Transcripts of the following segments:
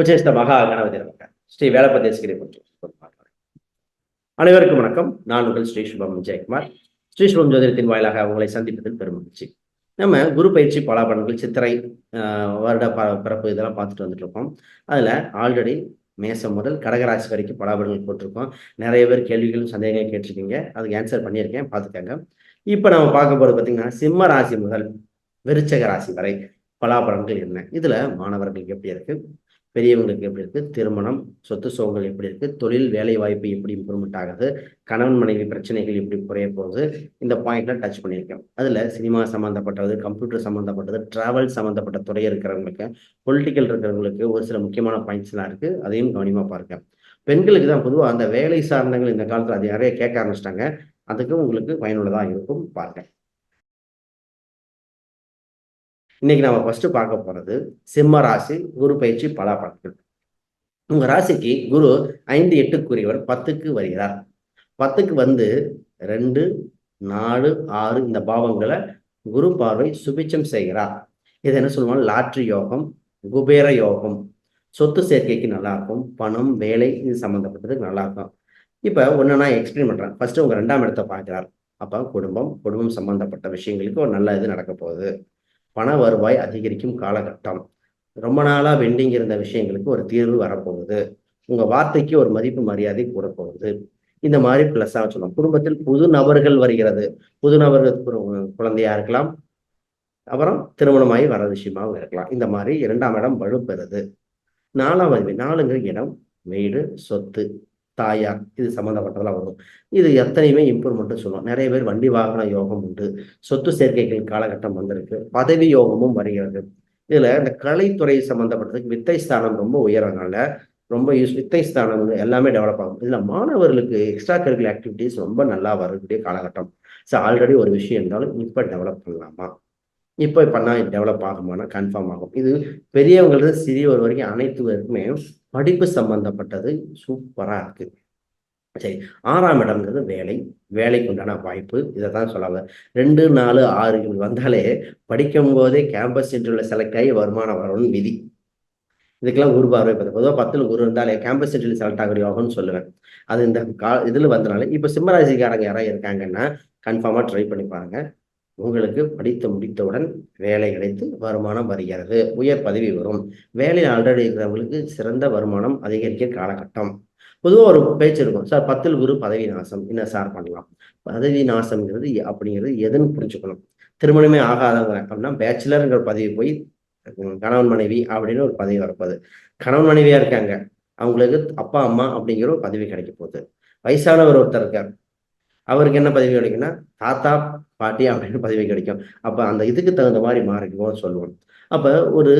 உச்சேஷ்ட மகா கணபதி நமக. ஸ்ரீ வேலப்பதேஸ்கிரி அனைவருக்கும் வணக்கம். நான் உங்கள் ஸ்ரீ சுபம் ஜெயக்குமார் ஸ்ரீ சுபம் ஜோதிடத்தின் வாயிலாக உங்களை சந்திப்பதில் பெருமகிழ்ச்சி நம்ம குரு பயிற்சி பலாபலன்கள் சித்திரை வருட ப பிறப்பு இதெல்லாம் பார்த்துட்டு வந்துட்டு இருக்கோம். அதில் ஆல்ரெடி மேசம் முதல் கடகராசி வரைக்கும் பலாபலன்கள் போட்டிருக்கோம். நிறைய பேர் கேள்விகளும் சந்தேகங்களும் கேட்டிருக்கீங்க. அதுக்கு ஆன்சர் பண்ணியிருக்கேன். பார்த்துக்கங்க. இப்போ நம்ம பார்க்க போகிறது பார்த்தீங்கன்னா சிம்ம ராசி முதல் விருச்சக ராசி வரை பலாபலன்கள் என்ன? இதுல மாணவர்களுக்கு எப்படி இருக்கு? பெரியவங்களுக்கு எப்படி இருக்கு? திருமணம் சொத்து சுகங்கள் எப்படி இருக்கு? தொழில் வேலை வாய்ப்பு எப்படி இம்ப்ரூவ்மெண்ட் ஆகுது? கணவன் மனைவி பிரச்சனைகள் எப்படி குறைய போகுது? இந்த பாயிண்ட்ல டச் பண்ணியிருக்கேன். அதுல சினிமா சம்மந்தப்பட்டது கம்ப்யூட்டர் சம்மந்தப்பட்டது டிராவல் சம்மந்தப்பட்ட துறை இருக்கிறவங்களுக்கு பொலிட்டிக்கல் இருக்கிறவங்களுக்கு ஒரு சில முக்கியமான பாயிண்ட்ஸ்லாம் இருக்கு. அதையும் கவனமா பாருங்க பெண்களுக்கு தான் பொதுவாக அந்த வேலை சார்ந்தங்கள் இந்த காலத்துல அது நிறைய கேட்க ஆரம்பிச்சிட்டாங்க. அதுக்கும் உங்களுக்கு பயனுள்ளதா இருக்கும் பாருங்க இன்னைக்கு நம்ம ஃபர்ஸ்ட் பார்க்க போறது சிம்ம ராசி குரு பயிற்சி பலாபலன்கள். உங்க ராசிக்கு குரு ஐந்து எட்டுக்குரியவர் பத்துக்கு வருகிறார். பத்துக்கு வந்து ரெண்டு நாலு ஆறு இந்த பாவங்களை குரு பார்வை சுபிச்சம் செய்கிறார். இது என்ன சொல்லுவாங்க? லாட்ரி யோகம் குபேர யோகம். சொத்து சேர்க்கைக்கு நல்லா இருக்கும் பணம் வேலை இது சம்மந்தப்பட்டதுக்கு நல்லா இருக்கும் இப்போ ஒன்று நான் எக்ஸ்பிளைன் பண்ணுறேன் ஃபர்ஸ்ட் உங்க ரெண்டாம் இடத்தை பார்க்கிறார். அப்போ குடும்பம் குடும்பம் சம்பந்தப்பட்ட விஷயங்களுக்கு ஒரு நல்ல இது நடக்க போகுது. பண வருவாய் அதிகரிக்கும் காலகட்டம். ரொம்ப நாளாக பெண்டிங் இருந்த விஷயங்களுக்கு ஒரு தீர்வு வரப்போகுது. உங்கள் வார்த்தைக்கு ஒரு மதிப்பு மரியாதை கூட போகுது இந்த மாதிரி ப்ளஸ்ஸாக சொல்லலாம் குடும்பத்தில் புது நபர்கள் வருகிறது. புது நபர்கள் குழந்தையா இருக்கலாம். அப்புறம் திருமணமாகி வர விஷயமாகவும் இருக்கலாம். இந்த மாதிரி இரண்டாம் இடம் வலுப்பெறுது. நாலாம் அறிவு நாலுங்கிற இடம் வீடு சொத்து. தாயார் இது சம்மந்தப்பட்டதெல்லாம் வரும். இது எத்தனையுமே இம்ப்ரூவ்மெண்ட்டு சொல்லுவோம் நிறைய பேர் வண்டி வாகன யோகம் உண்டு. சொத்து சேர்க்கைகள் காலகட்டம் வந்திருக்கு. பதவி யோகமும் வருகிறது. இதில் இந்த கலைத்துறை சம்மந்தப்பட்டதுக்கு வித்தை ஸ்தானம் ரொம்ப உயரனால ரொம்ப யூஸ் வித்தை ஸ்தானம் வந்து எல்லாமே டெவலப் ஆகும். இதில் மாணவர்களுக்கு எக்ஸ்ட்ரா கரிக்குலர் ஆக்டிவிட்டிஸ் ரொம்ப நல்லா வரக்கூடிய காலகட்டம். ஸோ ஆல்ரெடி ஒரு விஷயம் இருந்தாலும் இப்போ டெவலப் பண்ணலாமா? இப்போ பண்ணா டெவலப் ஆகுமானா கன்ஃபார்ம் ஆகும். இது பெரியவங்களது சிறியவர் வரைக்கும் அனைத்து பேருக்குமே படிப்பு சம்பந்தப்பட்டது சூப்பராக இருக்குது சரி ஆறாம் இடம்ங்கிறது வேலை. வேலைக்கு உண்டான வாய்ப்பு இதை தான் சொல்லாங்க ரெண்டு நாலு ஆறு இப்படி வந்தாலே படிக்கும் போதே கேம்பஸ் இன்டர்வியூல செலக்ட் ஆகி வருமானம் வரணும்னு விதி. இதுக்கெல்லாம் குரு பார்வை பார்த்து பொதுவாக பத்தில் குரு இருந்தாலே கேம்பஸ் இன்டர்வியூ செலக்ட் ஆகிற யோகம்னு சொல்லுவேன். அது இந்த கா இதில் வந்தனால இப்போ சிம்மராசிக்காரங்க யாராவது இருக்காங்கன்னா கன்ஃபார்மாக ட்ரை பண்ணி பாருங்க. உங்களுக்கு படித்து முடித்தவுடன் வேலை கிடைத்து வருமானம் வருகிறது. உயர் பதவி வரும். வேலையில் ஆல்ரெடி இருக்கிறவங்களுக்கு சிறந்த வருமானம் அதிகரிக்க காலகட்டம். பொதுவாக ஒரு பேச்சு இருக்கும். சார் பத்தில் குரு பதவி நாசம். என்ன சார் பண்ணலாம்? பதவி நாசம்ங்கிறது அப்படிங்கிறது எதுன்னு புரிஞ்சுக்கணும். திருமணமே ஆகாதவங்க அப்படின்னா பேச்சுலருங்கிற பதவி போய் கணவன் மனைவி அப்படின்னு ஒரு பதவி வரப்போகுது. கணவன் மனைவியா இருக்காங்க. அவங்களுக்கு அப்பா அம்மா அப்படிங்கிற ஒரு பதவி கிடைக்க போகுது. வயசானவர் ஒருத்தர் இருக்கார். அவருக்கு என்ன பதவி கிடைக்குன்னா தாத்தா பாட்டி அப்படின்னு பதவி கிடைக்கும். அப்ப அந்த இதுக்கு தகுந்த மாதிரி மாறிக்குவோம் சொல்லுவோம். அப்ப ஒரு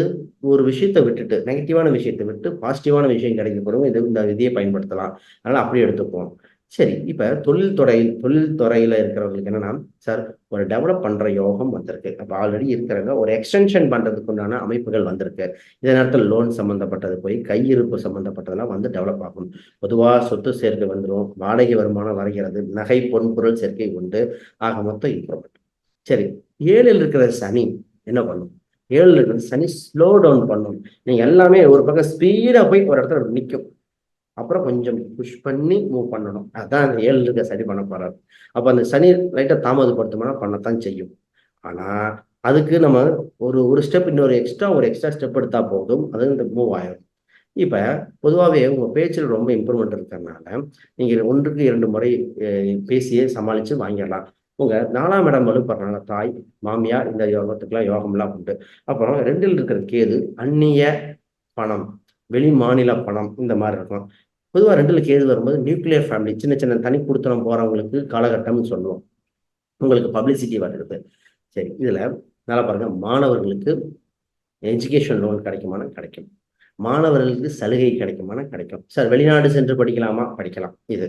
ஒரு விஷயத்தை விட்டுட்டு நெகட்டிவான விஷயத்தை விட்டு பாசிட்டிவான விஷயம் கிடைக்கப்படும் இது இந்த விதியை பயன்படுத்தலாம். அதனால அப்படி எடுத்துப்போம் சரி இப்ப தொழில் துறை தொழில் துறையில இருக்கிறவங்களுக்கு என்னன்னா சார் ஒரு டெவலப் பண்ற யோகம் வந்திருக்கு. அப்ப ஆல்ரெடி இருக்கிறவங்க ஒரு எக்ஸ்டென்ஷன் பண்றதுக்கு உண்டான அமைப்புகள் வந்திருக்கு. இதே நேரத்தில் லோன் சம்பந்தப்பட்டது போய் கையிருப்பு சம்பந்தப்பட்டதெல்லாம் வந்து டெவலப் ஆகும். பொதுவா சொத்து சேர்க்கை வந்துடும் வாடகை வருமானம் வருகிறது. நகை பொன்பொருள் சேர்க்கை உண்டு. ஆக மொத்தம் இம்ப்ரூவ்மெண்ட் சரி ஏழில் இருக்கிற சனி என்ன பண்ணும்? ஏழில் இருக்கிற சனி ஸ்லோ டவுன் பண்ணும். நீங்க எல்லாமே ஒரு பக்கம் ஸ்பீடா போய் ஒரு இடத்துல நிற்கும் அப்புறம் கொஞ்சம் புஷ் பண்ணி மூவ் பண்ணணும். அதான் அந்த ஏழு இருக்க சரி பண்ண போறாரு. அப்ப அந்த சனி லைட்டா தாமதப்படுத்தோம்னா பண்ணத்தான் செய்யும். ஆனா அதுக்கு நம்ம ஒரு ஒரு ஸ்டெப் இன்னொரு எக்ஸ்ட்ரா ஒரு எக்ஸ்ட்ரா ஸ்டெப் எடுத்தா போதும். அது இந்த மூவ் ஆயிடும் இப்ப பொதுவாகவே உங்க பேச்சில் ரொம்ப இம்ப்ரூவ்மெண்ட் இருக்கிறதுனால நீங்க ஒன்றுக்கு இரண்டு முறை பேசியே சமாளிச்சு வாங்கிடலாம். உங்க நாலாம் இடம் வலுப்படுறாங்க தாய் மாமியார் இந்த யோகத்துக்குலாம் யோகம்லாம் உண்டு. அப்புறம் ரெண்டில் இருக்கிற கேது அந்நிய பணம். வெளி மாநில பணம் இந்த மாதிரி இருக்கும். பொதுவாக ரெண்டுல கேது வரும்போது நியூக்ளியர் ஃபேமிலி சின்ன சின்ன தனி கொடுத்தனம் போகிறவங்களுக்கு காலகட்டம்னு சொல்லுவோம். உங்களுக்கு பப்ளிசிட்டி வருது. சரி இதில் நல்லா பாருங்க. மாணவர்களுக்கு எஜுகேஷன் லோன் கிடைக்குமானா கிடைக்கும். மாணவர்களுக்கு சலுகை கிடைக்குமானா கிடைக்கும். சார் வெளிநாடு சென்று படிக்கலாமா? படிக்கலாம். இது.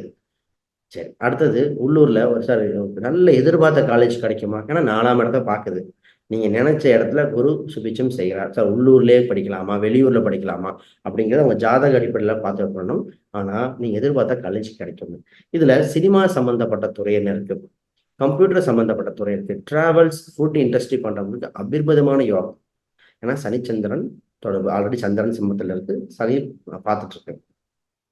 சரி அடுத்தது உள்ளூரில் ஒரு சார் நல்ல எதிர்பார்த்த காலேஜ் கிடைக்குமா? ஏன்னா நாலாம் இடத்த பார்க்குது. நீங்க நினைச்ச இடத்துல குரு சுபிச்சம் செய்கிறார். சார் உள்ளூர்லயே படிக்கலாமா? வெளியூர்ல படிக்கலாமா? அப்படிங்கிறத உங்க ஜாதக அடிப்படையில பார்த்து பண்ணணும் ஆனா நீங்க எதிர்பார்த்தா காலேஜ் கிடைக்கும் இதுல சினிமா சம்பந்தப்பட்ட துறையினர் இருக்கு. கம்ப்யூட்டர் சம்பந்தப்பட்ட துறை இருக்கு. டிராவல்ஸ் ஃபுட் இண்டஸ்ட்ரி பண்றவங்களுக்கு அபிர்பதமான யோகம். ஏன்னா சனிச்சந்திரன் தொடர்பு ஆல்ரெடி சந்திரன் சிம்மத்தில் இருக்கு. சனி பார்த்துட்டு ஏன்னா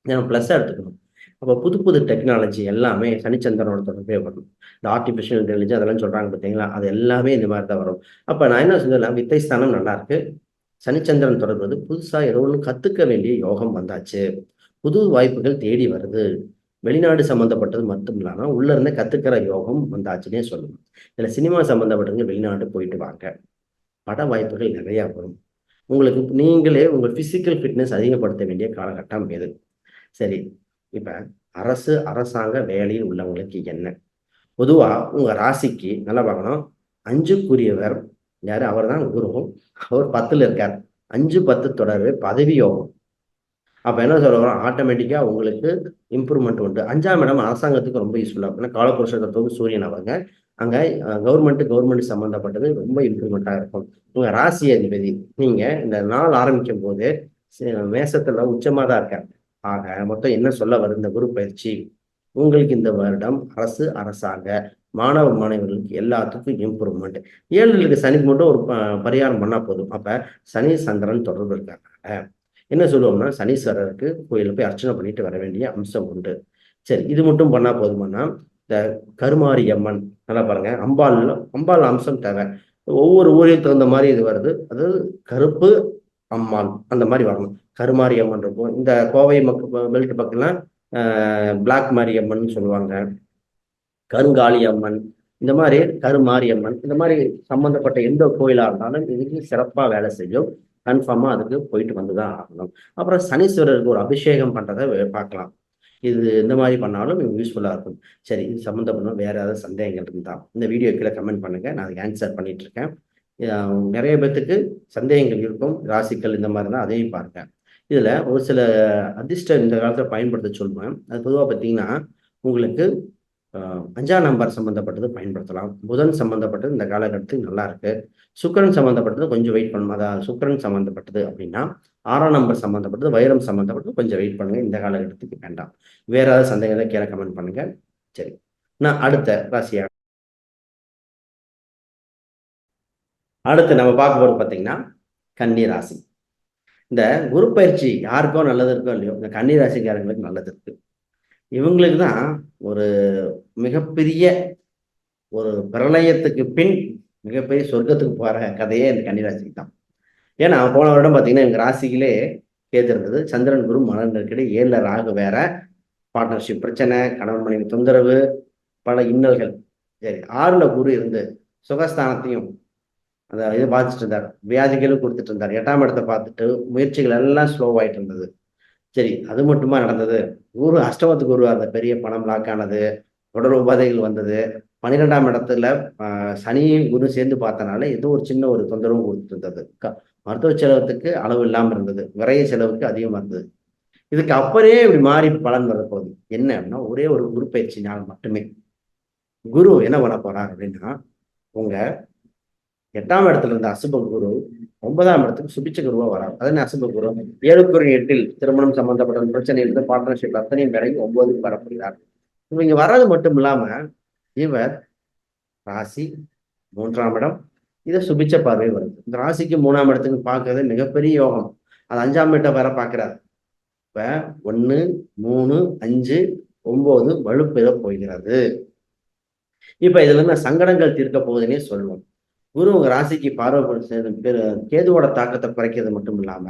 நம்ம ப்ளஸ்ஸாக எடுத்துக்கணும். அப்போ புது புது டெக்னாலஜி எல்லாமே சனிச்சந்திரனோட தொடர்பே வரும். இந்த ஆர்டிஃபிஷியல் இன்டெலிஜென்ஸ் அதெல்லாம் சொல்கிறாங்க பார்த்தீங்களா? அது எல்லாமே இந்த மாதிரி தான் வரும். அப்போ நான் என்ன சொல்லலாம் வித்தை ஸ்தானம் நல்லா இருக்கு. சனிச்சந்திரன் தொடர்பு புதுசாக ஏதோ ஒன்று கற்றுக்க வேண்டிய யோகம் வந்தாச்சு. புது வாய்ப்புகள் தேடி வருது. வெளிநாடு சம்மந்தப்பட்டது மட்டும் இல்லாமல் உள்ள இருந்தே கற்றுக்கிற யோகம் வந்தாச்சுன்னே சொல்லணும். இதில் சினிமா சம்மந்தப்பட்டவங்க வெளிநாடு போயிட்டு வாங்க. பட வாய்ப்புகள் நிறையா வரும். உங்களுக்கு நீங்களே உங்கள் ஃபிசிக்கல் ஃபிட்னஸ் அதிகப்படுத்த வேண்டிய காலகட்டம் எது? சரி இப்போ அரசு அரசாங்க வேலையில் உள்ளவங்களுக்கு என்ன? பொதுவாக உங்கள் ராசிக்கு நல்லா பார்க்கணும். அஞ்சுக்குரியவர் யார்? அவர் தான் குருவும் அவர் பத்தில் இருக்கார். அஞ்சு பத்து தொடர்பு பதவி யோகம். அப்போ என்ன சொல்ல ஆட்டோமேட்டிக்கா உங்களுக்கு இம்ப்ரூவ்மெண்ட் உண்டு. அஞ்சாம் இடம் அரசாங்கத்துக்கு ரொம்ப யூஸ்ஃபுல்லாக இருக்கும். காலபுருஷ தத்துவம் சூரியன் அவங்க. அங்கே கவர்மெண்ட் கவர்மெண்ட் சம்மந்தப்பட்டது ரொம்ப இம்ப்ரூவ்மெண்ட்டாக இருக்கும். உங்கள் ராசி அதிபதி நீங்கள் இந்த நாள் ஆரம்பிக்கும் போது மேசத்தில் உச்சமாக தான் இருக்கார். ஆக மொத்தம் என்ன சொல்ல வருது இந்த குரு பயிற்சி? உங்களுக்கு இந்த வருடம் அரசு அரசாங்க மாணவ மாணவர்களுக்கு எல்லாத்துக்கும் இம்ப்ரூவ்மெண்ட் ஏழுகளுக்கு சனிக்கு மட்டும் ஒரு பரிகாரம் பண்ணால் போதும். அப்போ சனி சந்திரன் தொடர்பு இருக்காங்க. என்ன சொல்லுவோம்னா சனீஸ்வரருக்கு கோயிலில் போய் அர்ச்சனை பண்ணிட்டு வர வேண்டிய அம்சம் உண்டு. சரி இது மட்டும் பண்ணால் போதுமானா இந்த கருமாரி அம்மன் நல்லா பாருங்க. அம்பாள் அம்பாள் அம்சம் தேவை. ஒவ்வொரு ஊரில் தகுந்த மாதிரி இது வருது. அதாவது கருப்பு அம்மாள் அந்த மாதிரி வரணும். கருமாரி அம்மன் இருக்கும். இந்த கோவை மக்கு பெல்ட் பக்கம்லாம் பிளாக் மாரி அம்மன் சொல்லுவாங்க. கருங்காளி அம்மன் இந்த மாதிரி கருமாரி அம்மன் இந்த மாதிரி சம்பந்தப்பட்ட எந்த கோயிலாக இருந்தாலும் இதுக்கு சிறப்பாக வேலை செய்யும் கன்ஃபார்மாக அதுக்கு போயிட்டு வந்து தான் ஆகணும். அப்புறம் சனீஸ்வரருக்கு ஒரு அபிஷேகம் பண்ணுறதை பார்க்கலாம். இது இந்த மாதிரி பண்ணாலும் யூஸ்ஃபுல்லாக இருக்கும். சரி இது சம்மந்தப்பட்ட வேற ஏதாவது சந்தேகங்கள் இருந்தால் இந்த வீடியோ கீழே கமெண்ட் பண்ணுங்கள் நான் அதுக்கு ஆன்சர் பண்ணிகிட்ருக்கேன் நிறைய பேர்த்துக்கு சந்தேகங்கள் இருக்கும் ராசிக்கள் இந்த மாதிரி தான் அதையும் பாருங்கள் இதில் ஒரு சில அதிர்ஷ்டம் இந்த காலத்தில் பயன்படுத்த சொல்லுவேன் அது பொதுவாக பார்த்தீங்கன்னா உங்களுக்கு அஞ்சாம் நம்பர் சம்மந்தப்பட்டது பயன்படுத்தலாம். புதன் சம்மந்தப்பட்டது இந்த காலகட்டத்துக்கு நல்லா இருக்கு. சுக்கரன் சம்மந்தப்பட்டது கொஞ்சம் வெயிட் பண்ணணும் அதான் சுக்கரன் சம்மந்தப்பட்டது அப்படின்னா ஆறாம் நம்பர் சம்மந்தப்பட்டது வைரம் சம்மந்தப்பட்டது கொஞ்சம் வெயிட் பண்ணுங்க. இந்த காலகட்டத்துக்கு வேண்டாம். வேற ஏதாவது சந்தேகத்தை கீழே கமெண்ட் பண்ணுங்க. சரி. நான் அடுத்த ராசியா? அடுத்து நம்ம பார்க்க போகிறது பார்த்தீங்கன்னா கன்னி ராசி. இந்த குரு பயிற்சி யாருக்கோ நல்லது இருக்கோ இல்லையோ இந்த கன்னி ராசிக்காரங்களுக்கு நல்லது இருக்கு. இவங்களுக்கு தான் ஒரு மிகப்பெரிய ஒரு பிரளயத்துக்கு பின் மிகப்பெரிய சொர்க்கத்துக்கு போகிற கதையே இந்த கன்னிராசிக்கு தான். ஏன்னா போன வருடம் பார்த்தீங்கன்னா எங்கள் ராசிகளே கேத்திருந்தது சந்திரன் குரு மலர் ஏழில் ராகு வேற. பார்ட்னர்ஷிப் பிரச்சனை கணவன் மனைவி தொந்தரவு பல இன்னல்கள். சரி ஆறுல குரு இருந்து சுகஸ்தானத்தையும் அந்த இது பார்த்துட்டு இருந்தார். வியாதிகளும் கொடுத்துட்டு இருந்தார். எட்டாம் இடத்தை பார்த்துட்டு முயற்சிகள் எல்லாம் ஸ்லோவாயிட்டு இருந்தது. சரி அது மட்டுமா நடந்தது? குரு அஷ்டமத்துக்கு குருவா இருந்த பெரிய பணம் லாக் ஆனது தொடர் உபாதைகள் வந்தது. பன்னிரெண்டாம் இடத்துல சனியும் குரு சேர்ந்து பார்த்தனால ஏதோ ஒரு சின்ன ஒரு தொந்தரவும் கொடுத்துட்டு இருந்தது. மருத்துவ செலவுக்கு அளவு இல்லாமல் இருந்தது. விரைய செலவுக்கு அதிகமாக இருந்தது. இதுக்கு அப்புறே இப்படி மாறி பலன் வரப்போகுது என்ன அப்படின்னா ஒரே ஒரு குரு பயிற்சி நாள் மட்டுமே. குரு என்ன பண்ண போறார் அப்படின்னா உங்க எட்டாம் இடத்துல இருந்த அசுப குரு ஒன்பதாம் இடத்துக்கு சுபிச்ச குருவா வராது அதனை அசுப குரு? ஏழு எட்டில் திருமணம் சம்பந்தப்பட்ட பிரச்சனையிலிருந்து இருந்து பார்ட்னர்ஷிப் அத்தனையும் விலகி ஒன்பதுக்கு வரப்படுகிறார். இவங்க வர்றது மட்டும் இல்லாம இவர் ராசி மூன்றாம் இடம் இதை சுபிச்ச பார்வை வருது. இந்த ராசிக்கு மூணாம் இடத்துக்கு பார்க்கறது மிகப்பெரிய யோகம். அது அஞ்சாம் இடம் வர பார்க்கிறார். இப்ப ஒன்னு மூணு அஞ்சு ஒன்பது வலுப்பெற போகிறது. இப்ப இதுல இருந்து சங்கடங்கள் தீர்க்க போகுதுன்னே சொல்லுவோம். குரு உங்க ராசிக்கு பார்வை கேதுவோட தாக்கத்தை குறைக்கிறது மட்டும் இல்லாம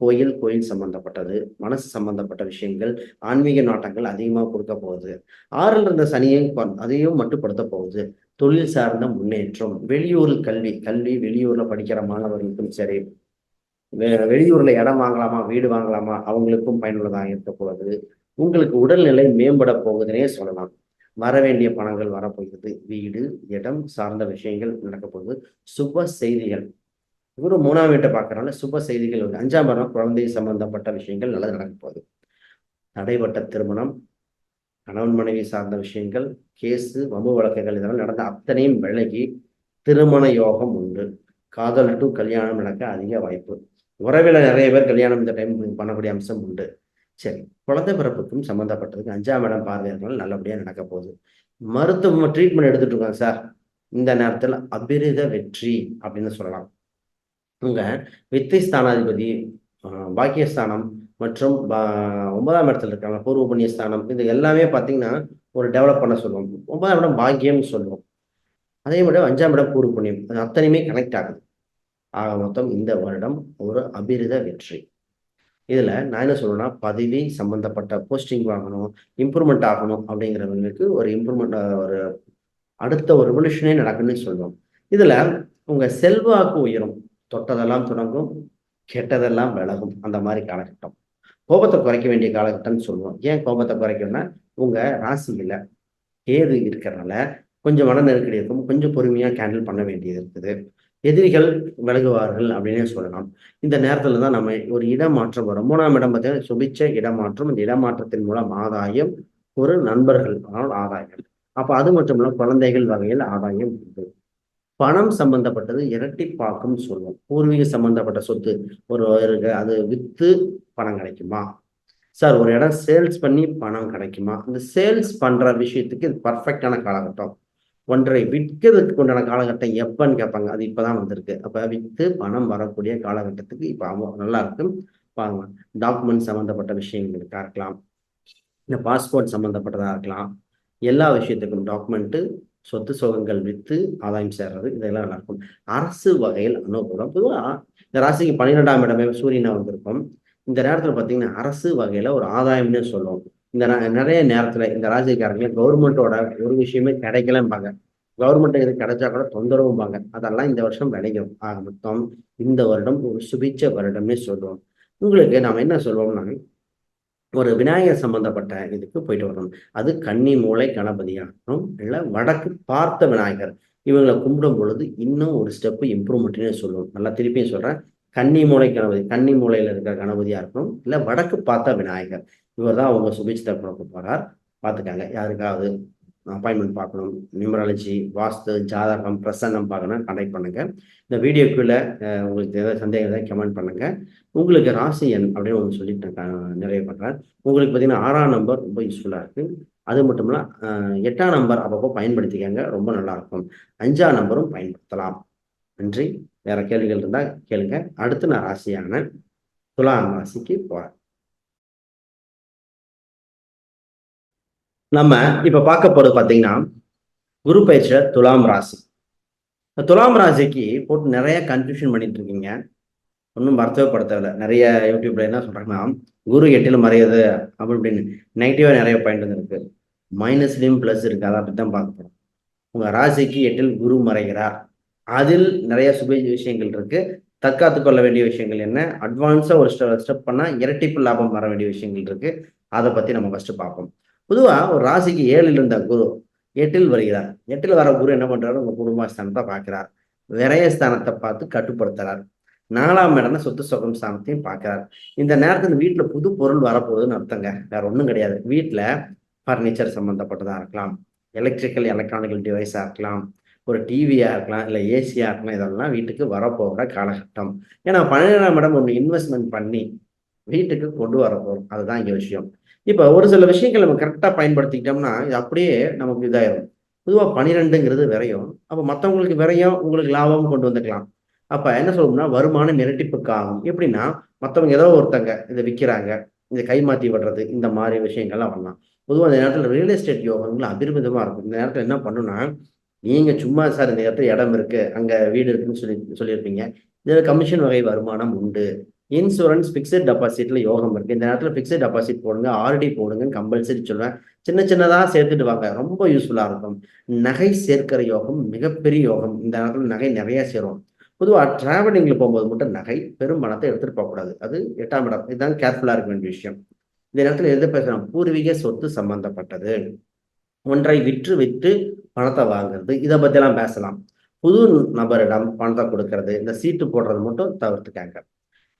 கோயில் கோயில் சம்பந்தப்பட்டது மனசு சம்பந்தப்பட்ட விஷயங்கள் ஆன்மீக நாட்டங்கள் அதிகமாக கொடுக்க போகுது. ஆறில் இருந்த சனியை அதையும் மட்டுப்படுத்த போகுது. தொழில் சார்ந்த முன்னேற்றம் வெளியூரில் கல்வி கல்வி வெளியூர்ல படிக்கிற மாணவர்களுக்கும் சரி வெளியூர்ல இடம் வாங்கலாமா வீடு வாங்கலாமா அவங்களுக்கும் பயனுள்ளதாக இருக்க போகுது. உங்களுக்கு உடல்நிலை மேம்பட போகுதுன்னே சொல்லலாம். வர வேண்டிய பணங்கள் வரப்போகிறது. வீடு இடம் சார்ந்த விஷயங்கள் நடக்க போகுது சுப செய்திகள். குரு மூணாம் வீட்டை பார்க்கறனால சுப செய்திகள் வந்து அஞ்சாம் மரம் குழந்தை சம்பந்தப்பட்ட விஷயங்கள் நல்லது நடக்க போகுது. தடைப்பட்ட திருமணம் கணவன் மனைவி சார்ந்த விஷயங்கள் கேஸு வம்பு வழக்குகள் இதெல்லாம் நடந்த அத்தனையும் விலகி திருமண யோகம் உண்டு. காதல் டு கல்யாணம் நடக்க அதிக வாய்ப்பு. உறவில் நிறைய பேர் கல்யாணம் இந்த டைம் பண்ணக்கூடிய அம்சம் உண்டு. சரி குழந்தை பிறப்புக்கும் சம்மந்தப்பட்டதுக்கு அஞ்சாம் இடம் பார்வையாளர்கள் நல்லபடியாக நடக்க போகுது. மருத்துவம் ட்ரீட்மெண்ட் எடுத்துட்டு இருக்காங்க சார். இந்த நேரத்தில் அபிரித வெற்றி அப்படின்னு சொல்லலாம். உங்கள் வித்தை ஸ்தானாதிபதி பாக்கியஸ்தானம் மற்றும் ஒன்பதாம் இடத்துல இருக்காங்க. பூர்வ புண்ணிய ஸ்தானம் இது எல்லாமே பார்த்தீங்கன்னா ஒரு டெவலப் பண்ண சொல்லுவோம். ஒன்பதாம் இடம் பாக்கியம்னு சொல்லுவோம். அதே மாதிரி அஞ்சாம் இடம் பூர்வ புண்ணியம். அது அத்தனையுமே கனெக்ட் ஆகுது. ஆக மொத்தம் இந்த வருடம் ஒரு அபிரித வெற்றி. இதில் நான் என்ன சொல்லணும்னா பதவி சம்மந்தப்பட்ட போஸ்டிங் வாங்கணும் இம்ப்ரூவ்மெண்ட் ஆகணும் அப்படிங்கிறவங்களுக்கு ஒரு இம்ப்ரூவ்மெண்ட் ஒரு அடுத்த ஒரு ரெவல்யூஷனே நடக்குன்னு சொல்லுவோம் இதில் உங்கள் செல்வாக்கு உயரும். தொட்டதெல்லாம் தொடங்கும் கெட்டதெல்லாம் விலகும். அந்த மாதிரி காலகட்டம். கோபத்தை குறைக்க வேண்டிய காலகட்டம்னு சொல்லுவோம். ஏன் கோபத்தை குறைக்கணும்னா உங்கள் ராசியில் கேது இருக்கிறனால கொஞ்சம் மன நெருக்கடி இருக்கும். கொஞ்சம் பொறுமையாக கேண்டில் பண்ண வேண்டியது இருக்குது. எதிரிகள் விலகுவார்கள் அப்படின்னே சொல்லலாம். இந்த நேரத்துல தான் நம்ம ஒரு இடமாற்றம் வரும். மூணாம் இடம் பார்த்தீங்கன்னா சுபிச்ச இடமாற்றம். இந்த இடமாற்றத்தின் மூலம் ஆதாயம் ஒரு நண்பர்கள் ஆதாயம். அப்ப அது மட்டும் இல்லாமல் குழந்தைகள் வகையில் ஆதாயம் உண்டு. பணம் சம்பந்தப்பட்டது இரட்டிப்பாக்கும் சொல்லுவோம். பூர்வீக சம்பந்தப்பட்ட சொத்து ஒரு இருக்கு அது வித்து பணம் கிடைக்குமா? சார் ஒரு இடம் சேல்ஸ் பண்ணி பணம் கிடைக்குமா? இந்த சேல்ஸ் பண்ற விஷயத்துக்கு இது பர்ஃபெக்டான காலகட்டம். ஒன்றை விற்கிறதுக்கு உண்டான காலகட்டம் எப்பன்னு கேட்பாங்க. அது இப்பதான் வந்திருக்கு. அப்ப விற்று பணம் வரக்கூடிய காலகட்டத்துக்கு இப்ப நல்லா இருக்கும். பாருங்க. டாக்குமெண்ட் சம்மந்தப்பட்ட விஷயங்களுக்கா இருக்கலாம். இந்த பாஸ்போர்ட் சம்மந்தப்பட்டதாக இருக்கலாம். எல்லா விஷயத்துக்கும் டாக்குமெண்ட்டு சொத்து சோகங்கள் விற்று ஆதாயம் சேர்றது இதெல்லாம் நல்லா இருக்கும். அரசு வகையில் அனுகூலம். பொதுவாக இந்த ராசிக்கு பன்னிரெண்டாம் இடமே சூரியனா வந்திருக்கும். இந்த நேரத்தில் பார்த்தீங்கன்னா அரசு வகையில ஒரு ஆதாயம்னே சொல்லுவோம் இந்த நிறைய நேரத்துல இந்த ராஜ்யக்காரங்க கவர்மெண்டோட ஒரு விஷயமே கிடைக்கலம்பாங்க. கவர்மெண்ட் இது கிடைச்சா கூட தொந்தரவும்பாங்க. அதெல்லாம் இந்த வருஷம் விளையும். ஆக மொத்தம் இந்த வருடம் ஒரு சுபிச்ச வருடம்னு சொல்லுவோம் உங்களுக்கு நாம என்ன சொல்லுவோம்னா ஒரு விநாயகர் சம்பந்தப்பட்ட இதுக்கு போயிட்டு வரணும் அது கன்னி மூளை கணபதியாகணும் இல்லை வடக்கு பார்த்த விநாயகர். இவங்களை கும்பிடும் பொழுது இன்னும் ஒரு ஸ்டெப்பு இம்ப்ரூவ்மெண்ட்னு சொல்லுவோம். நல்லா திருப்பியும் சொல்றேன். கன்னி மூளை கணபதி கன்னி மூளையில இருக்கிற கணபதியா இருக்கணும் இல்லை வடக்கு பார்த்த விநாயகர். இவர் தான் அவங்க சுபிச்சிதா கொடுக்க போறார். பார்த்துக்காங்க யாருக்காவது அப்பாயின்மெண்ட் பார்க்கணும் நியூமராலஜி வாஸ்து ஜாதகம் பிரசன்னம் பார்க்கணும் கண்டக்ட் பண்ணுங்க. இந்த வீடியோக்குள்ள உங்களுக்கு ஏதாவது சந்தேகம் ஏதாவது கமெண்ட் பண்ணுங்க. உங்களுக்கு ராசி எண் அப்படின்னு ஒன்று சொல்லிட்டு நான் பண்ணுறேன் உங்களுக்கு பார்த்தீங்கன்னா ஆறாம் நம்பர் ரொம்ப யூஸ்ஃபுல்லாக இருக்கு. அது மட்டும் இல்ல எட்டாம் நம்பர் அப்பப்போ பயன்படுத்திக்கங்க ரொம்ப நல்லா இருக்கும். அஞ்சாம் நம்பரும் பயன்படுத்தலாம். நன்றி. வேற கேள்விகள் இருந்தால் கேளுங்க. அடுத்து நான் ராசியான துலாம் ராசிக்கு போறேன். நம்ம இப்ப பார்க்க போறது பாத்தீங்கன்னா குரு பயிற்சியில துலாம் ராசி. துலாம் ராசிக்கு போட்டு நிறைய கன்ஃபியூஷன் பண்ணிட்டு இருக்கீங்க. ஒன்றும் மருத்துவப்படுத்தவில்லை நிறைய யூடியூப்ல என்ன சொல்றாங்கன்னா குரு எட்டில் மறையாது அப்படி இப்படின்னு நெகட்டிவா நிறைய பாயிண்ட் இருக்கு மைனஸ்லயும் பிளஸ் இருக்கு. அதை அப்படி தான் பார்க்க போறோம். உங்க ராசிக்கு எட்டில் குரு மறைகிறார். அதில் நிறைய சுப விஷயங்கள் இருக்கு. தற்காத்து கொள்ள வேண்டிய விஷயங்கள் என்ன? அட்வான்ஸா ஒரு ஸ்டெப் பண்ணா இரட்டிப்பு லாபம் வர வேண்டிய விஷயங்கள் இருக்கு. அதை பத்தி நம்ம ஃபர்ஸ்ட் பார்ப்போம். பொதுவாக ஒரு ராசிக்கு ஏழில் இருந்த குரு எட்டில் வருகிறார். எட்டில் வர குரு என்ன பண்றாரு? உங்க குடும்பஸ்தானத்தை பார்க்கிறார். விரயஸ்தானத்தை பார்த்து கட்டுப்படுத்துறார். நாலாம் இடம் சொத்து சொகம் ஸ்தானத்தையும் பார்க்கிறார். இந்த நேரத்தில் வீட்டுல புது பொருள் வரப்போகுதுன்னு அர்த்தங்க. வேற ஒன்றும் கிடையாது. வீட்டுல ஃபர்னிச்சர் சம்மந்தப்பட்டதாக இருக்கலாம். எலக்ட்ரிக்கல் எலக்ட்ரானிக்கல் டிவைஸா இருக்கலாம். ஒரு டிவியா இருக்கலாம். இல்லை ஏசியா இருக்கலாம். இதெல்லாம் வீட்டுக்கு வரப்போகிற காலகட்டம். ஏன்னா பன்னிரெண்டாம் இடம் ஒன்று இன்வெஸ்ட்மெண்ட் பண்ணி வீட்டுக்கு கொண்டு வர போறோம் அதுதான் இங்க விஷயம். இப்போ ஒரு சில விஷயங்கள் நம்ம கரெக்டாக பயன்படுத்திக்கிட்டோம்னா இது அப்படியே நமக்கு இதாயிரும். பொதுவாக பனிரெண்டுங்கிறது விரையும். அப்போ மற்றவங்களுக்கு விரையும் உங்களுக்கு லாபம் கொண்டு வந்துக்கலாம். அப்போ என்ன சொல்லணும்னா வருமானம் இரட்டிப்புக்காகும் எப்படின்னா மற்றவங்க ஏதோ ஒருத்தங்க இதை விற்கிறாங்க இந்த கை மாற்றி விடுறது இந்த மாதிரி விஷயங்கள்லாம் வரலாம். பொதுவாக இந்த நேரத்தில் ரியல் எஸ்டேட் யோகங்கள் அபிர்விதமாக இருக்கும். இந்த நேரத்தில் என்ன பண்ணுன்னா நீங்கள் சும்மா சார் இந்த இடத்துல இடம் இருக்குது அங்கே வீடு இருக்குன்னு சொல்லி சொல்லியிருப்பீங்க. இதில் கமிஷன் வகை வருமானம் உண்டு. இன்சூரன்ஸ் ஃபிக்ஸட் டெபாசிட்ல யோகம் இருக்கு. இந்த நேரத்தில் ஃபிக்ஸட் டெபாசிட் போடுங்க ஆர்டி போடுங்க கம்பல்சரி சொல்லுவேன் சின்ன சின்னதாக சேர்த்துட்டு வாங்க. ரொம்ப யூஸ்ஃபுல்லாக இருக்கும். நகை சேர்க்கிற யோகம் மிகப்பெரிய யோகம். இந்த நேரத்தில் நகை நிறைய சேரும். பொதுவாக டிராவலிங்கில் போகும்போது மட்டும் நகை பெரும் பணத்தை எடுத்துகிட்டு போகக்கூடாது அது எட்டாம் இடம். இதுதான் கேர்ஃபுல்லாக இருக்க வேண்டிய விஷயம். இந்த நேரத்தில் எது பேசுகிறோம் பூர்வீக சொத்து சம்பந்தப்பட்டது. ஒன்றை விற்று விற்று பணத்தை வாங்குறது. இதை பற்றிலாம் பேசலாம். புது நபரிடம் பணத்தை கொடுக்கறது. இந்த சீட்டு போடுறது மட்டும் தவிர்த்துக்காங்க.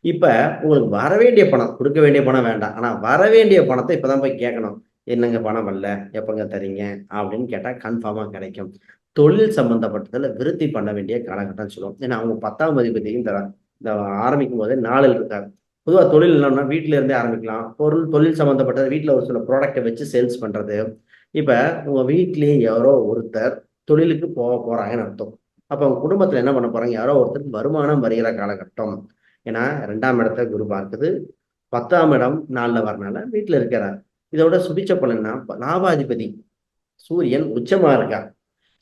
இப்போ உங்களுக்கு வர வேண்டிய பணம் கொடுக்க வேண்டிய பணம் வேண்டாம். ஆனால் வர வேண்டிய பணத்தை இப்பதான் போய் கேட்கணும். என்னங்க பணம் வரல எப்பங்க தரீங்க? அப்படின்னு கேட்டால் கன்ஃபார்மாக கிடைக்கும். தொழில் சம்மந்தப்பட்டதில் விருத்தி பண்ண வேண்டிய காலகட்டம் சொல்லுவோம். ஏன்னா அவங்க பத்தாம் மதிப்பத்தையும் தர இந்த ஆரம்பிக்கும் போதே நாளில் இருக்காங்க பொதுவாக தொழில் இல்லைன்னா வீட்டில இருந்தே ஆரம்பிக்கலாம். பொருள் தொழில் சம்மந்தப்பட்டது வீட்டில் ஒரு சில ப்ராடக்டை வச்சு சேல்ஸ் பண்ணுறது இப்போ உங்கள் வீட்லயே யாரோ ஒருத்தர் தொழிலுக்கு போக போகிறாங்கன்னு அர்த்தம். அப்போ அவங்க குடும்பத்தில் என்ன பண்ண போகிறாங்க யாரோ ஒருத்தருக்கு வருமானம் வருகிற காலகட்டம். ஏன்னா ரெண்டாம் இடத்த குரு பார்க்குது. பத்தாம் இடம் நாளில் வரனால வீட்டில் இருக்கிறார். இதோட சுபிச்ச பலன்னா லாபாதிபதி சூரியன் உச்சமா இருக்கா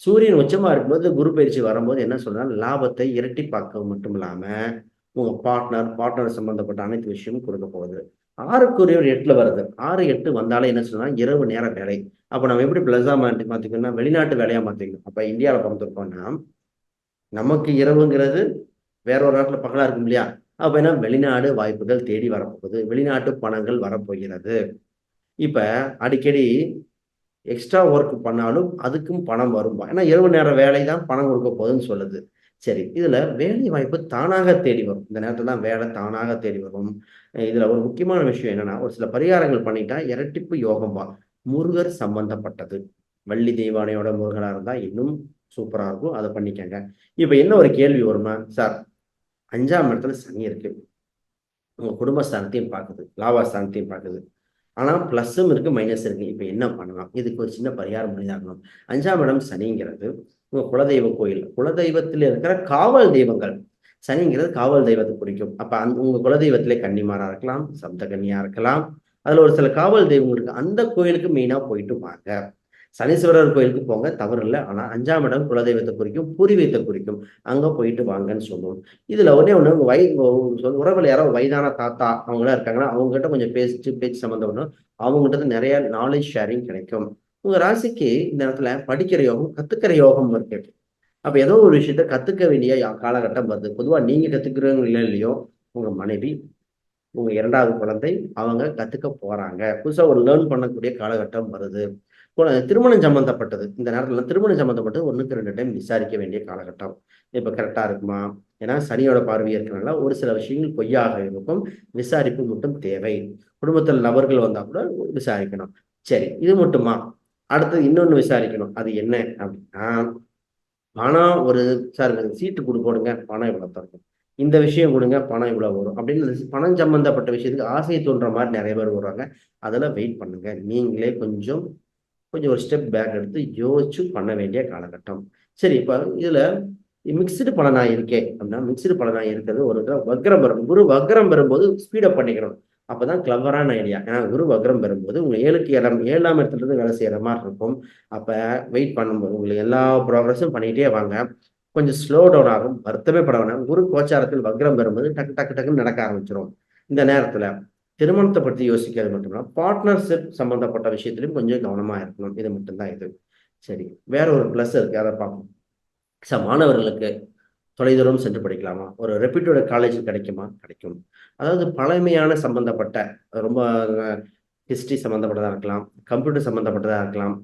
சூரியன் உச்சமா இருக்கும்போது குரு பயிற்சி வரும்போது என்ன சொல்றாங்க லாபத்தை இரட்டிப்பாக்க மட்டும் இல்லாமல் உங்கள் பார்ட்னர் பார்ட்னர் சம்பந்தப்பட்ட அனைத்து விஷயமும் கொடுக்க போகுது. ஆறுக்குரியவர் எட்டில் வருது. ஆறு எட்டு வந்தாலே என்ன சொன்னால் இரவு நேர வேலை. அப்போ நம்ம எப்படி பிளஸா மாற்றி மாத்திக்கணும்னா வெளிநாட்டு வேலையாக மாற்றிக்கணும் அப்போ இந்தியாவில் பிறந்திருக்கோம்னா நமக்கு இரவுங்கிறது வேற ஒரு நாட்டில் பகலாக இருக்கும் இல்லையா? அப்ப வெளிநாடு வாய்ப்புகள் தேடி வரப்போகுது. வெளிநாட்டு பணங்கள் வரப்போகிறது. இப்போ அடிக்கடி எக்ஸ்ட்ரா ஒர்க் பண்ணாலும் அதுக்கும் பணம் வரும்பா? ஏன்னா இரவு நேர வேலை தான் பணம் கொடுக்க போகுதுன்னு சொல்லுது. சரி இதில் வேலை வாய்ப்பு தானாக தேடி வரும். இந்த நேரத்தில் தான் வேலை தானாக தேடி வரும். இதில் ஒரு முக்கியமான விஷயம் என்னன்னா ஒரு சில பரிகாரங்கள் பண்ணிட்டா இரட்டிப்பு யோகம்பா. முருகர் சம்பந்தப்பட்டது. வள்ளி தெய்வானையோட முருகனாக இருந்தால் இன்னும் சூப்பராக இருக்கும். அதை பண்ணிக்கங்க. இப்போ என்ன ஒரு கேள்வி வருமா சார் அஞ்சாம் இடத்துல சனி இருக்கு. உங்க குடும்பஸ்தானத்தையும் பார்க்குது லாபஸ்தானத்தையும் பார்க்குது ஆனால் ப்ளஸ்ஸும் இருக்கு மைனஸ் இருக்கு. இப்போ என்ன பண்ணலாம்? இதுக்கு ஒரு சின்ன பரிகாரம் பண்ணிதாகணும் அஞ்சாம் இடம் சனிங்கிறது உங்க குலதெய்வ கோயில். குலதெய்வத்தில் இருக்கிற காவல் தெய்வங்கள். சனிங்கிறது காவல் தெய்வத்தை குறிக்கும். அப்ப அந் உங்க குலதெய்வத்திலே கன்னிமாரா இருக்கலாம் சப்த கன்னியா இருக்கலாம். அதுல ஒரு சில காவல் தெய்வங்கள் இருக்கு. அந்த கோயிலுக்கு மெயினா போயிட்டு வாங்க. சனீஸ்வரர் கோயிலுக்கு போங்க தவறு இல்லை. ஆனால் அஞ்சாம் இடம் குலதெய்வத்தை குறிக்கும் பூர்வீகத்தை குறிக்கும். அங்கே போயிட்டு வாங்கன்னு சொல்லுவோம் இதில் ஒன்னே ஒன்று உங்கள் வய உறவில் யாரோ வயதான தாத்தா அவங்களாம் இருக்காங்கன்னா அவங்ககிட்ட கொஞ்சம் பேசிட்டு பேச்சு சம்மந்தம் அவங்க அவங்ககிட்ட நிறைய நாலேஜ் ஷேரிங் கிடைக்கும். உங்கள் ராசிக்கு இந்த இடத்துல படிக்கிற யோகம் கற்றுக்கிற யோகம் இருக்கு. அப்போ ஏதோ ஒரு விஷயத்த கற்றுக்க வேண்டிய காலகட்டம் வருது. பொதுவாக நீங்கள் கத்துக்கிறவங்க இல்லையோ உங்கள் மனைவி உங்கள் இரண்டாவது குழந்தை அவங்க கற்றுக்க போகிறாங்க புதுசாக ஒரு லேர்ன் பண்ணக்கூடிய காலகட்டம் வருது. திருமணம் சம்பந்தப்பட்டது. இந்த நேரத்துல திருமணம் சம்பந்தப்பட்டது ஒண்ணுக்கு ரெண்டு டைம் விசாரிக்க வேண்டிய காலகட்டம். இப்ப கரெக்டா இருக்குமா? ஏன்னா சனியோட பார்வை இருக்கிறனால ஒரு சில விஷயங்கள் பொய்யாக இருக்கும். விசாரிப்பு மட்டும் தேவை. குடும்பத்தில் நபர்கள் வந்தா கூட விசாரிக்கணும். சரி இது மட்டுமா? அடுத்தது இன்னொன்னு விசாரிக்கணும். அது என்ன அப்படின்னா பணம் ஒரு சார் சீட்டு கொடு போடுங்க. பணம் இவ்வளவு தரணும் இந்த விஷயம் கொடுங்க பணம் இவ்வளவு வரும். அப்படின்னு பணம் சம்பந்தப்பட்ட விஷயத்துக்கு ஆசையை தோன்ற மாதிரி நிறைய பேர் வருவாங்க. அதெல்லாம் வெயிட் பண்ணுங்க. நீங்களே கொஞ்சம் கொஞ்சம் ஒரு ஸ்டெப் பேக் எடுத்து யோசிச்சு பண்ண வேண்டிய காலகட்டம். சரி இப்போ இதுல மிக்சடு பலனா இருக்கே அப்படின்னா மிக்சடு பலனா இருக்கிறது ஒரு வக்ரம் வரும் குரு வக்ரம் வரும்போது ஸ்பீடப் பண்ணிக்கணும். அப்போதான் கிளவரான ஐடியா ஏன்னா குரு வக்ரம் பெறும்போது உங்க ஏழுக்கு இடம் ஏழாம் இடத்துல இருந்து வேலை செய்யற மாதிரி இருக்கும். அப்ப வெயிட் பண்ணும்போது உங்களுக்கு எல்லா ப்ராக்ரஸும் பண்ணிட்டே வாங்க. கொஞ்சம் ஸ்லோ டவுன் ஆகும் வருத்தமே பட வேணாம். குரு கோச்சாரத்தில் வக்ரம் பெறும்போது டக்கு டக்கு டக்குன்னு நடக்க ஆரம்பிச்சிடும் இந்த நேரத்துல. திருமணத்தை பற்றி யோசிக்கிறது மட்டும்னா பார்ட்னர்ஷிப் சம்பந்தப்பட்ட விஷயத்திலையும் கொஞ்சம் கவனமாக இருக்கணும். இது மட்டும்தான் இது. சரி வேற ஒரு ப்ளஸ் இருக்கு. அதை பார்ப்போம். சார் மாணவர்களுக்கு தொலைதூரம் சென்று படிக்கலாமா? ஒரு ரெப்யூட்டோட காலேஜ் கிடைக்குமா? கிடைக்கும். அதாவது பழமையான சம்பந்தப்பட்ட ரொம்ப ஹிஸ்ட்ரி சம்மந்தப்பட்டதாக இருக்கலாம். கம்ப்யூட்டர் சம்மந்தப்பட்டதாக இருக்கலாம்.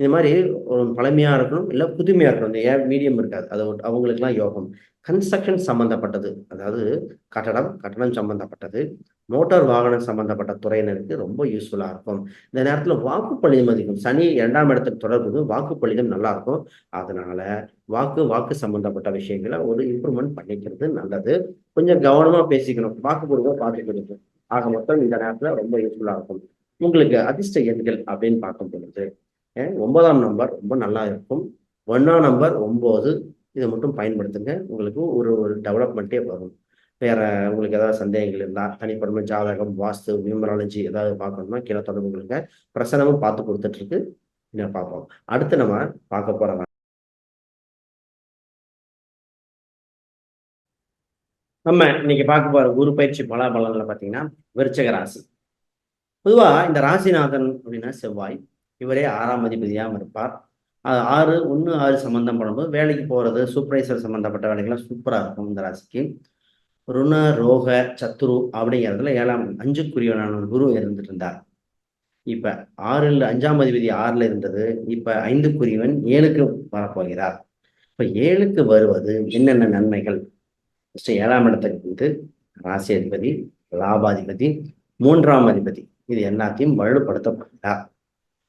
இந்த மாதிரி ஒரு பழமையாக இருக்கணும் இல்லை புதுமையாக இருக்கணும். இந்த ஏன் மீடியம் இருக்காது. அது அவங்களுக்குலாம் யோகம். கன்ஸ்ட்ரக்ஷன் சம்மந்தப்பட்டது அதாவது கட்டடம் கட்டடம் சம்மந்தப்பட்டது மோட்டார் வாகனம் சம்பந்தப்பட்ட துறையினருக்கு ரொம்ப யூஸ்ஃபுல்லாக இருக்கும். இந்த நேரத்தில் வாக்குப்பளிதம் அதிகம். சனி இரண்டாம் இடத்துக்கு தொடர்பு வாக்குப்பளிதம் நல்லா இருக்கும். அதனால வாக்கு வாக்கு சம்பந்தப்பட்ட விஷயங்களை ஒரு இம்ப்ரூவ்மெண்ட் பண்ணிக்கிறது நல்லது. கொஞ்சம் கவனமாக பேசிக்கணும். வாக்கு கொடுக்க பார்த்து ஆக மொத்தம் இந்த நேரத்தில் ரொம்ப யூஸ்ஃபுல்லாக இருக்கும். உங்களுக்கு அதிர்ஷ்ட எண்கள் அப்படின்னு பார்க்கும் பொழுது ஒன்பதாம் நம்பர் ரொம்ப நல்லா இருக்கும். ஒன்றாம் நம்பர் ஒம்பது இதை மட்டும் பயன்படுத்துங்க. உங்களுக்கு ஒரு ஒரு டெவலப்மெண்ட்டே வரும். வேற உங்களுக்கு ஏதாவது சந்தேகங்கள் இருந்தால் தனிப்படமை ஜாதகம் வாஸ்து நியூமராலஜி ஏதாவது பார்க்கணும்னா கீழே தொடர்பு கொடுங்க பிரசனமும் பார்த்து கொடுத்துட்ருக்கு. இன்னும் பார்ப்போம். அடுத்து நம்ம பார்க்க போறோம் நம்ம இன்னைக்கு பார்க்க போற குரு பயிற்சி பலாபலன்ல பார்த்தீங்கன்னா விருச்சக ராசி. பொதுவா இந்த ராசிநாதன் அப்படின்னா செவ்வாய். இவரே ஆறாம் அதிபதியாகவும் இருப்பார். ஆறு ஒன்று ஆறு சம்மந்தம் பண்ணும்போது வேலைக்கு போகிறது சூப்பர்வைசர் சம்மந்தப்பட்ட வேலைகள்லாம் சூப்பராக இருக்கும் இந்த ராசிக்கு. ருண ரோக சத்துரு அப்படிங்கிறதுல ஏழாம் அஞ்சுக்குரியவனான குரு இருந்துட்டு இருந்தார் இப்ப ஆறுல அஞ்சாம் அதிபதி ஆறுல இருந்தது. இப்ப ஐந்துக்குரியவன் ஏழுக்கு வரப்போகிறார். இப்ப ஏழுக்கு வருவது என்னென்ன நன்மைகள்? ஏழாம் இடத்துக்கு வந்து ராசி அதிபதி லாபாதிபதி மூன்றாம் அதிபதி. இது எல்லாத்தையும் வலுப்படுத்த போகிறார்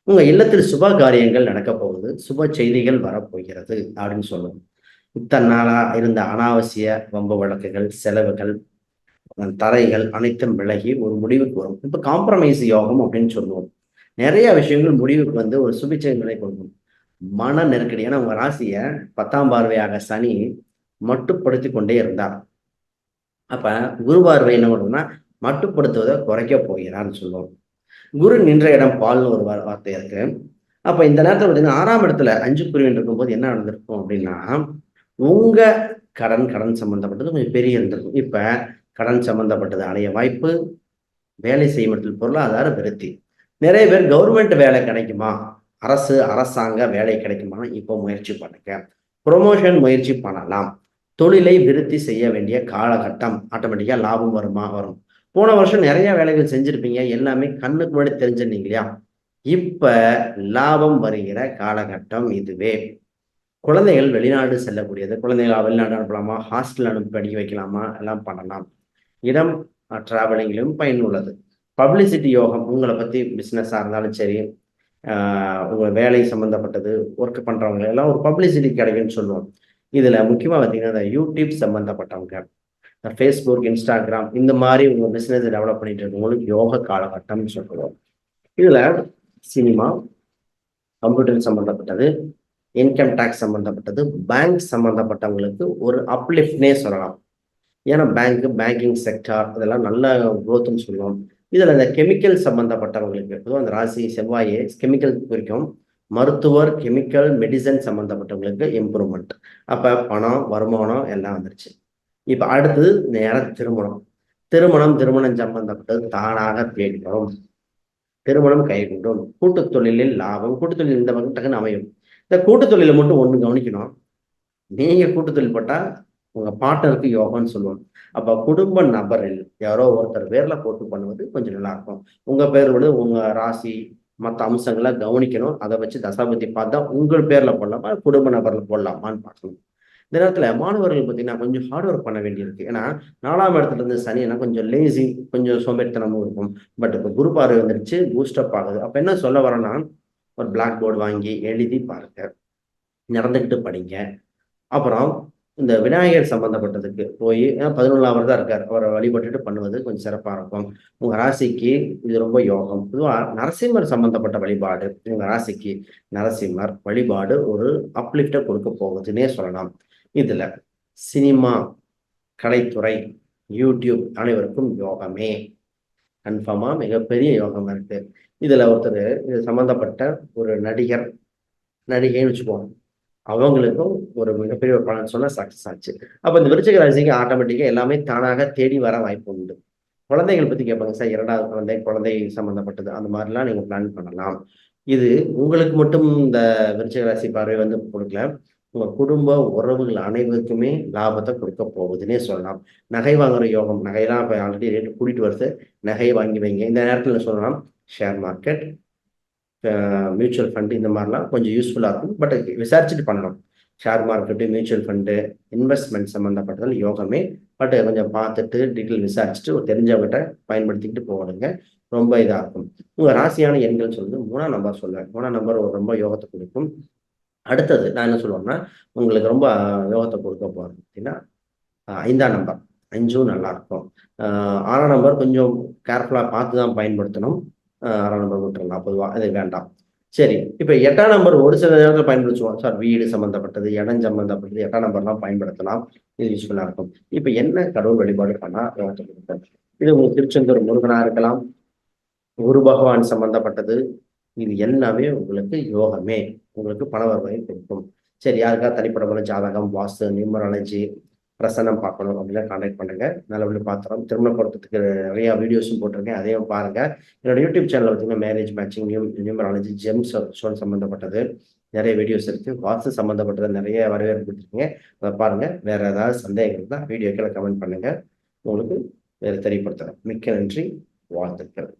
உங்க இல்லத்தில் சுப காரியங்கள் நடக்க போகுது. சுப செய்திகள் வரப்போகிறது அப்படின்னு சொல்லுவோம். இத்தனை நாளா இருந்த அனாவசிய வம்பு வழக்குகள் செலவுகள் தரைகள் அனைத்தும் விலகி ஒரு முடிவுக்கு வரும். இப்போ காம்ப்ரமைஸ் யோகம் அப்படின்னு சொல்லுவோம். நிறைய விஷயங்கள் முடிவுக்கு வந்து ஒரு சுபிச்சங்களை கொடுக்கும். மன நெருக்கடி. ஏன்னா உங்க ராசியை பத்தாம் பார்வையாக சனி மட்டுப்படுத்தி கொண்டே இருந்தார். அப்ப குரு பார்வை என்ன பண்ணுறோம்னா மட்டுப்படுத்துவதை குறைக்க போகிறான்னு சொல்லுவோம். குரு நின்ற இடம் பால்னு ஒரு வார்த்தை இருக்கு. அப்ப இந்த நேரத்தில் பார்த்தீங்கன்னா ஆறாம் இடத்துல அஞ்சு குருவின் இருக்கும்போது என்ன நடந்திருக்கும் அப்படின்னா உங்க கடன் கடன் சம்பந்தப்பட்டது கொஞ்சம் பெரிய இருந்திருக்கும். இப்ப கடன் சம்பந்தப்பட்டது அடைய வாய்ப்பு வேலை செய்யும் இடத்தில் பொருளாதார விருத்தி. நிறைய பேர் கவர்மெண்ட் வேலை கிடைக்குமா? அரசு அரசாங்க வேலை கிடைக்குமா? இப்போ முயற்சி பண்ணுங்க. ப்ரொமோஷன் முயற்சி பண்ணலாம். தொழிலை விருத்தி செய்ய வேண்டிய காலகட்டம். ஆட்டோமேட்டிக்காக லாபம் வருமா? வரும். போன வருஷம் நிறைய வேலைகள் செஞ்சிருப்பீங்க. எல்லாமே கண்ணுக்கு முன்னாடி தெரிஞ்சிருந்தீங்க இல்லையா? இப்ப லாபம் வருகிற காலகட்டம் இதுவே. குழந்தைகள் வெளிநாடு செல்லக்கூடியது. குழந்தைகள் வெளிநாடு அனுப்பலாமா? ஹாஸ்டல் அனுப்பி படிக்க வைக்கலாமா? எல்லாம் பண்ணலாம். இடம் டிராவலிங்கிலும் பயனுள்ளது. பப்ளிசிட்டி யோகம் உங்களை பற்றி பிஸ்னஸாக இருந்தாலும் சரி உங்கள் வேலை சம்மந்தப்பட்டது ஒர்க் பண்ணுறவங்க எல்லாம் ஒரு பப்ளிசிட்டி கிடைக்குன்னு சொல்லுவோம். இதில் முக்கியமாக பார்த்தீங்கன்னா இந்த யூடியூப் சம்மந்தப்பட்டவங்க ஃபேஸ்புக் இன்ஸ்டாகிராம் இந்த மாதிரி உங்கள் பிஸ்னஸ் டெவலப் பண்ணிட்டு இருக்கவங்களுக்கு யோக காலகட்டம்னு சொல்லுவோம். இதில் சினிமா கம்ப்யூட்டர் சம்மந்தப்பட்டது இன்கம் டேக்ஸ் சம்மந்தப்பட்டது பேங்க் சம்மந்தப்பட்டவங்களுக்கு ஒரு அப்லிஃப்ட்னே சொல்லலாம். ஏன்னா பேங்க்கு பேங்கிங் செக்டார் இதெல்லாம் நல்ல குரோத்துன்னு சொல்லுவோம். இதில் இந்த கெமிக்கல் சம்மந்தப்பட்டவங்களுக்கு பொதுவாக அந்த ராசி செவ்வாயை கெமிக்கல் குறிக்கும் மருத்துவர் கெமிக்கல் மெடிசன் சம்மந்தப்பட்டவங்களுக்கு இம்ப்ரூவ்மெண்ட் அப்போ பணம் வருமானம் எல்லாம் வந்துருச்சு. இப்போ அடுத்தது நேரம் திருமணம். திருமணம் திருமணம் சம்பந்தப்பட்டது தானாக தேடி வரும் திருமணம் கைகூடும். கூட்டு தொழிலில் லாபம் கூட்டுத் தொழில் இந்த பக்கம் டக்குன்னு அமையும். இந்த கூட்டு மட்டும் ஒன்று கவனிக்கணும். நீங்க கூட்டுத்தொழில் போட்டா உங்க பார்ட்னருக்கு யோகான்னு சொல்லுவோம் அப்ப குடும்ப நபரில் யாரோ ஒருத்தர் பேர்ல போட்டு பண்ணுவது கொஞ்சம் நல்லா இருக்கும் உங்க பேர் உங்க ராசி மற்ற அம்சங்களை கவனிக்கணும். அதை வச்சு தசாபதி பார்த்தா உங்கள் பேர்ல போடலாமா குடும்ப நபர்ல போடலாமான்னு பார்க்கணும். இந்த நேரத்துல மாணவர்கள் பார்த்தீங்கன்னா கொஞ்சம் ஹார்ட் ஒர்க் பண்ண வேண்டியிருக்கு. ஏன்னா நாலாம் இடத்துல இருந்து சனினா கொஞ்சம் லேசி கொஞ்சம் சோம்பேறித்தனமும் இருக்கும். பட் இப்போ குரு பார்வை வந்துருச்சு பூஸ்டப் ஆகுது. அப்ப என்ன சொல்ல வரேன்னா ஒரு பிளாக் போர்டு வாங்கி எழுதி பாருங்க. நடந்துக்கிட்டு படிங்க. அப்புறம் இந்த விநாயகர் சம்பந்தப்பட்டதுக்கு போய் பதினொன்றாவது தான் இருக்கார். அவரை வழிபட்டுட்டு பண்ணுவது கொஞ்சம் சிறப்பாக இருக்கும். உங்கள் ராசிக்கு இது ரொம்ப யோகம். பொதுவாக நரசிம்மர் சம்பந்தப்பட்ட வழிபாடு. உங்கள் ராசிக்கு நரசிம்மர் வழிபாடு ஒரு அப்லிஃப்டை கொடுக்க போகுதுன்னே சொல்லலாம். இதில் சினிமா கலைத்துறை யூடியூப் அனைவருக்கும் யோகமே. கன்ஃபார்மாக மிகப்பெரிய யோகம் இருக்கு. இதில் ஒருத்தர் இது சம்மந்தப்பட்ட ஒரு நடிகர் நடிகைன்னு வச்சுக்கோங்க. அவங்களுக்கும் ஒரு மிகப்பெரிய ஒரு பலன் சொன்னால் சக்ஸஸ் ஆச்சு. அப்போ இந்த விருச்சிக ராசிக்கு ஆட்டோமேட்டிக்காக எல்லாமே தானாக தேடி வர வாய்ப்பு உண்டு. குழந்தைகள் பற்றி கேட்பாங்க சார் இரண்டாவது குழந்தை குழந்தை சம்மந்தப்பட்டது அந்த மாதிரிலாம் நீங்கள் பிளான் பண்ணலாம். இது உங்களுக்கு மட்டும் இந்த விருச்சிக ராசி பார்வை வந்து கொடுக்கல. உங்கள் குடும்ப உறவுகள் அனைவருக்குமே லாபத்தை கொடுக்க போகுதுன்னே சொல்லலாம். நகை வாங்குற யோகம் நகையெல்லாம் இப்போ ஆல்ரெடி ரேட்டு கூட்டிகிட்டு வருது. நகையை வாங்கி வைங்க. இந்த நேரத்தில் சொல்லலாம் ஷேர் மார்க்கெட் மியூச்சுவல் ஃபண்டு இந்த மாதிரிலாம் கொஞ்சம் யூஸ்ஃபுல்லாக இருக்கும். பட் விசாரிச்சுட்டு பண்ணணும். Share market mutual fund investment சம்மந்தப்பட்டதால் யோகமே. பட் கொஞ்சம் பார்த்துட்டு டீட்டெயில் விசாரிச்சுட்டு ஒரு தெரிஞ்சவங்ககிட்ட பயன்படுத்திக்கிட்டு போகணுங்க. ரொம்ப இதாக இருக்கும். உங்கள் ராசியான எண்கள் சொல்லுது மூணாம் நம்பர் சொல்லுவேன் மூணாம் நம்பர் ரொம்ப யோகத்தை கொடுக்கும். அடுத்தது நான் என்ன சொல்லுவேன்னா உங்களுக்கு ரொம்ப யோகத்தை கொடுக்க போகிறது அப்படின்னா ஐந்தாம் நம்பர். அஞ்சும் நல்லா இருக்கும். ஆறாம் நம்பர் கொஞ்சம் கேர்ஃபுல்லாக பார்த்து தான் பயன்படுத்தணும். ஆறாம் நம்பர் விட்டுறலாம். பொதுவாக அது வேண்டாம். சரி இப்போ எட்டாம் நம்பர் ஒரு சில நேரத்தில் பயன்படுத்துவோம். சார் வீடு சம்மந்தப்பட்டது இடம் சம்மந்தப்பட்டது எட்டாம் நம்பர்லாம் பயன்படுத்தலாம். இது யூஸ்ஃபுல்லாக இருக்கும். இப்போ என்ன கடவுள் வழிபாடு பண்ணால் இது உங்களுக்கு திருச்செந்தூர் முருகனாக இருக்கலாம். குரு பகவான் சம்பந்தப்பட்டது. இது எல்லாமே உங்களுக்கு யோகமே. உங்களுக்கு பண வருவாயை கொடுக்கும். சரி யாருக்கா தனிப்படமான ஜாதகம் வாஸ்து நியூமராலஜி பிரசன்னம் பார்க்கணும் அப்படின்னா கான்டாக்ட் பண்ணுங்க. நல்லபடியாக பார்த்துறோம். திருமண பொருத்தத்துக்கு நிறைய வீடியோஸும் போட்டிருக்கேன். அதையும் பாருங்க. என்னோட யூடியூப் சேனல் பார்த்தீங்கன்னா marriage matching new numerology gems shown சம்மந்தப்பட்டது நிறைய வீடியோஸ் இருக்கு. வாஸ்து சம்மந்தப்பட்டது நிறைய வரவேற்பு கொடுத்துருக்கீங்க. அதை பாருங்க. வேற ஏதாவது சந்தேகம் இருந்தால் வீடியோக்களை கமெண்ட் பண்ணுங்க. உங்களுக்கு வேறு தெரியப்படுத்துகிறேன் மிக்க நன்றி. வாழ்த்துக்கள்.